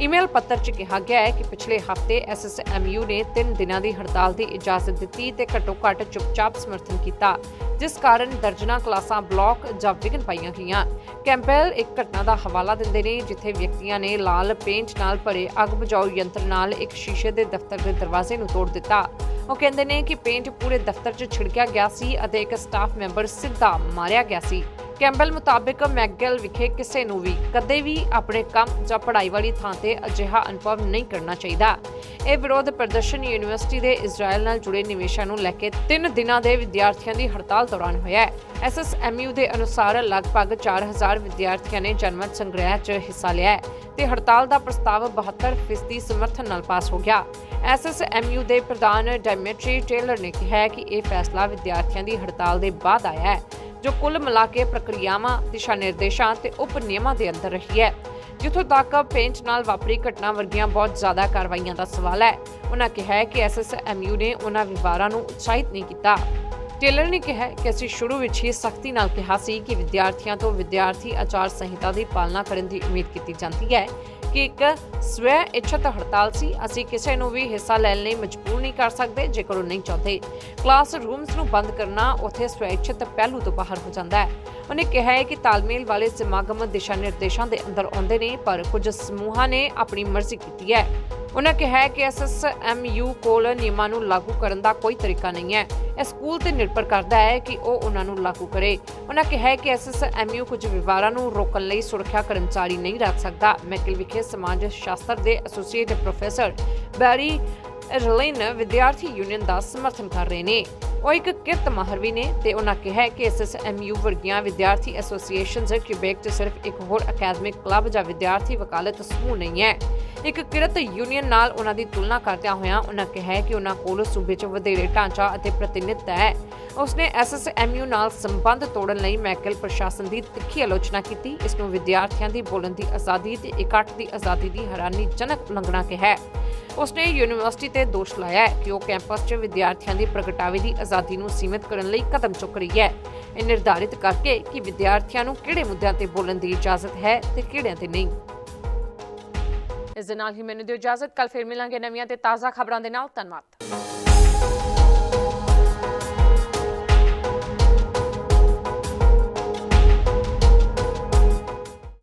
A: ਈਮੇਲ ਪੱਤਰ 'ਚ ਕਿਹਾ ਗਿਆ ਹੈ ਕਿ ਪਿਛਲੇ ਹਫ਼ਤੇ ਐਸਐਸਐਮਯੂ ਨੇ 3 ਦਿਨਾਂ ਦੀ ਹੜਤਾਲ ਦੀ ਇਜਾਜ਼ਤ ਦਿੱਤੀ ਤੇ ਘੱਟੋ-ਘੱਟ ਚੁੱਪਚਾਪ ਸਮਰਥਨ ਕੀਤਾ, ਜਿਸ ਕਾਰਨ ਦਰਜਨਾਂ ਕਲਾਸਾਂ ਬਲਾਕ ਜਾਂ ਵਿਘਨ ਪਾਈਆਂ ਗਈਆਂ। ਕੈਂਪਬੈਲ ਇੱਕ ਘਟਨਾ ਦਾ ਹਵਾਲਾ ਦਿੰਦੇ ਨੇ, ਜਿੱਥੇ ਵਿਅਕਤੀਆਂ ਨੇ ਲਾਲ ਪੇਂਟ ਨਾਲ ਭਰੇ ਅੱਗ ਬੁਝਾਊ ਯੰਤਰ ਨਾਲ ਇੱਕ ਸ਼ੀਸ਼ੇ ਦੇ ਦਫ਼ਤਰ ਦੇ ਦਰਵਾਜ਼ੇ ਨੂੰ ਤੋੜ ਦਿੱਤਾ। ਉਹ ਕਹਿੰਦੇ ਨੇ ਕਿ ਪੇਂਟ ਪੂਰੇ ਦਫ਼ਤਰ 'ਚ ਛਿੜਕਿਆ ਗਿਆ ਸੀ ਅਤੇ ਇੱਕ ਸਟਾਫ ਮੈਂਬਰ ਸਿੱਧਾ ਮਾਰਿਆ ਗਿਆ ਸੀ। ਕੈਂਪਬੈਲ ਮੁਤਾਬਕ ਮੈਗਲ ਵਿਖੇ ਕਿਸੇ ਨੂੰ ਵੀ ਕਦੇ ਵੀ ਆਪਣੇ ਕੰਮ ਜਾਂ ਪੜ੍ਹਾਈ ਵਾਲੀ ਥਾਂ ਤੇ ਅਜਿਹਾ ਅਨੁਭਵ ਨਹੀਂ ਕਰਨਾ ਚਾਹੀਦਾ। ਇਹ ਵਿਰੋਧ ਪ੍ਰਦਰਸ਼ਨ ਯੂਨੀਵਰਸਿਟੀ ਦੇ ਇਜ਼ਰਾਈਲ ਨਾਲ ਜੁੜੇ ਨਿਵੇਸ਼ਾਂ ਨੂੰ ਲੈ ਕੇ 3 ਦਿਨਾਂ ਦੇ ਵਿਦਿਆਰਥੀਆਂ ਦੀ ਹੜਤਾਲ ਦੌਰਾਨ ਹੋਇਆ ਹੈ। ਐਸਐਸਐਮਯੂ ਦੇ ਅਨੁਸਾਰ ਲਗਭਗ 4000 ਵਿਦਿਆਰਥੀਆਂ ਨੇ ਜਨਮਤ ਸੰਗ੍ਰਹਿ 'ਚ ਹਿੱਸਾ ਲਿਆ ਹੈ ਤੇ ਹੜਤਾਲ ਦਾ ਪ੍ਰਸਤਾਵ 72% ਸਮਰਥਨ ਨਾਲ ਪਾਸ ਹੋ ਗਿਆ। ਐਸਐਸਐਮਯੂ ਦੇ ਪ੍ਰਧਾਨ ਡੈਮੇਟਰੀ ਟੇਲਰ ਨੇ ਕਿਹਾ ਕਿ ਇਹ ਫੈਸਲਾ ਵਿਦਿਆਰਥੀਆਂ ਦੀ ਹੜਤਾਲ ਦੇ ਬਾਅਦ ਆਇਆ ਹੈ। ਜੋ ਕੁੱਲ ਮਿਲਾ ਕੇ ਪ੍ਰਕਿਰਿਆਵਾਂ, ਦਿਸ਼ਾ ਨਿਰਦੇਸ਼ਾਂ ਤੇ ਉਪ ਨਿਯਮਾਂ ਦੇ ਅੰਦਰ ਰਹੀ ਹੈ, ਜਿੱਥੋਂ ਤੱਕ ਪੇਂਚ ਨਾਲ ਵਾਪਰੀ ਘਟਨਾ ਵਰਗੀਆਂ ਬਹੁਤ ਜ਼ਿਆਦਾ ਕਾਰਵਾਈਆਂ ਦਾ ਸਵਾਲ ਹੈ। ਉਹਨਾਂ ਕਿਹਾ ਹੈ ਕਿ ਐਸਐਸਐਮਯੂ ਨੇ ਉਹਨਾਂ ਵਿਵਹਾਰਾਂ ਨੂੰ ਉਤਸ਼ਾਹਿਤ ਨਹੀਂ ਕੀਤਾ। ਟੇਲਰ ਨੇ ਕਿਹਾ ਕਿ ਅਸੀਂ ਸ਼ੁਰੂ ਵਿੱਚ ਹੀ ਸਖਤੀ ਨਾਲ ਕਿਹਾ ਸੀ ਕਿ ਵਿਦਿਆਰਥੀਆਂ ਤੋਂ ਵਿਦਿਆਰਥੀ ਆਚਾਰ ਸੰਹਿਤਾ ਦੀ ਪਾਲਣਾ ਕਰਨ ਦੀ ਉਮੀਦ ਕੀਤੀ ਜਾਂਦੀ ਹੈ। ਕਿ ਇੱਕ ਸਵੈ ਇੱਛਤ ਹੜਤਾਲ ਸੀ। ਅਸੀਂ ਕਿਸੇ ਨੂੰ ਵੀ ਹਿੱਸਾ ਲੈਣ ਲਈ ਮਜਬੂਰ ਨਹੀਂ ਕਰ ਸਕਦੇ, ਜੇਕਰ ਉਹ ਨਹੀਂ ਚਾਹੁੰਦੇ। ਕਲਾਸ ਰੂਮਸ ਨੂੰ ਬੰਦ ਕਰਨਾ ਉੱਥੇ ਸਵੈ ਇੱਛਤ ਪਹਿਲੂ ਤੋਂ ਬਾਹਰ ਹੋ ਜਾਂਦਾ ਹੈ। ਉਹਨੇ ਕਿਹਾ ਹੈ ਕਿ ਤਾਲਮੇਲ ਵਾਲੇ ਸਮਾਗਮ ਦਿਸ਼ਾ ਨਿਰਦੇਸ਼ਾਂ ਦੇ ਅੰਦਰ ਆਉਂਦੇ ਨੇ, ਪਰ ਕੁਝ ਸਮੂਹਾਂ ਨੇ ਆਪਣੀ ਮਰਜ਼ੀ ਕੀਤੀ ਹੈ। ਉਹਨਾਂ ਕਿਹਾ ਕਿ ਐਸਐਸਐਮਯੂ ਕੋਲ ਨਿਯਮਾਂ ਨੂੰ ਲਾਗੂ ਕਰਨ ਦਾ ਕੋਈ ਤਰੀਕਾ ਨਹੀਂ ਹੈ। ਇਹ ਸਕੂਲ ਤੇ ਨਿਰਭਰ ਕਰਦਾ ਹੈ ਕਿ ਉਹ ਉਹਨਾਂ ਨੂੰ ਲਾਗੂ ਕਰੇ। ਉਹਨਾਂ ਕਿਹਾ ਹੈ ਕਿ ਐਸਐਸਐਮਯੂ ਕੁਝ ਵਿਵਹਾਰਾਂ ਨੂੰ ਰੋਕਣ ਲਈ ਸੁਰੱਖਿਆ ਕਰਮਚਾਰੀ ਨਹੀਂ ਰੱਖ ਸਕਦਾ। ਮੈਕਲ ਵਿਖੇ ਸਮਾਜ ਸ਼ਾਸਤਰ ਦੇ ਐਸੋਸੀਏਟ ਪ੍ਰੋਫੈਸਰ ਬੈਰੀ ਰਲੇਨ ਵਿਦਿਆਰਥੀ ਯੂਨੀਅਨ ਦਾ ਸਮਰਥਨ ਕਰ ਰਹੇ ਨੇ। ਉਹ ਇੱਕ ਕਿਰਤ ਮਾਹਰ ਵੀ ਨੇ ਤੇ ਉਹਨਾਂ ਕਿਹਾ ਕਿ ਐਸਐਸਐਮਯੂ ਵਰਗੀਆਂ ਵਿਦਿਆਰਥੀ ਐਸੋਸੀਏਸ਼ਨਸ ਕਿਊਬੇਕ ਤੇ ਸਿਰਫ ਇੱਕ ਹੋਰ ਅਕੈਡਮਿਕ ਕਲੱਬ ਜਾਂ ਵਿਦਿਆਰਥੀ ਵਕਾਲਤ ਸਮੂਹ ਨਹੀਂ ਹੈ। ਇੱਕ ਕਿਰਤ ਯੂਨੀਅਨ ਨਾਲ ਉਹਨਾਂ ਦੀ ਤੁਲਨਾ ਕਰਦਿਆਂ ਹੋਇਆਂ ਉਹਨਾਂ ਕਿਹਾ ਕਿ ਉਹਨਾਂ ਕੋਲ ਸੂਬੇ 'ਚ ਵਧੇਰੇ ਢਾਂਚਾ ਅਤੇ ਪ੍ਰਤੀਨਿਧਤਾ ਹੈ। ਉਸਨੇ ਐਸਐਸਐਮਯੂ ਨਾਲ ਸੰਬੰਧ ਤੋੜਨ ਲਈ ਮੈਕਲ ਪ੍ਰਸ਼ਾਸਨ ਦੀ ਤਿੱਖੀ ਆਲੋਚਨਾ ਕੀਤੀ। ਇਸ ਨੂੰ ਵਿਦਿਆਰਥੀਆਂ ਦੀ ਬੋਲਣ ਦੀ ਆਜ਼ਾਦੀ ਤੇ ਇਕੱਠ ਦੀ ਆਜ਼ਾਦੀ ਦੀ ਹੈਰਾਨੀਜਨਕ ਉਲੰਘਣਾ ਕਿਹਾ। ਉਸਨੇ ਯੂਨੀਵਰਸਿਟੀ ਤੇ ਦੋਸ਼ ਲਾਇਆ ਹੈ ਕਿ ਉਹ ਕੈਂਪਸ 'ਚ ਵਿਦਿਆਰਥੀਆਂ ਦੀ ਪ੍ਰਗਟਾਵੇ ਦੀ ਆਜ਼ਾਦੀ ਨੂੰ ਸੀਮਿਤ ਕਰਨ ਲਈ ਕਦਮ ਚੁੱਕ ਰਹੀ ਹੈ। ਇਹ ਨਿਰਧਾਰਿਤ ਕਰਕੇ ਕਿ ਵਿਦਿਆਰਥੀਆਂ ਨੂੰ ਕਿਹੜੇ ਮੁੱਦਿਆਂ ਤੇ ਬੋਲਣ ਦੀ ਇਜਾਜ਼ਤ ਹੈ ਤੇ ਕਿਹੜਿਆਂ ਤੇ ਨਹੀਂ। ਇਸ ਦੇ ਨਾਲ ਹੀ ਮੈਨੂੰ ਦਿਓ ਇਜਾਜ਼ਤ। ਕੱਲ ਫਿਰ ਮਿਲਾਂਗੇ ਨਵੀਆਂ ਤੇ ਤਾਜ਼ਾ ਖਬਰਾਂ ਦੇ ਨਾਲ। ਧੰਨਵਾਦ।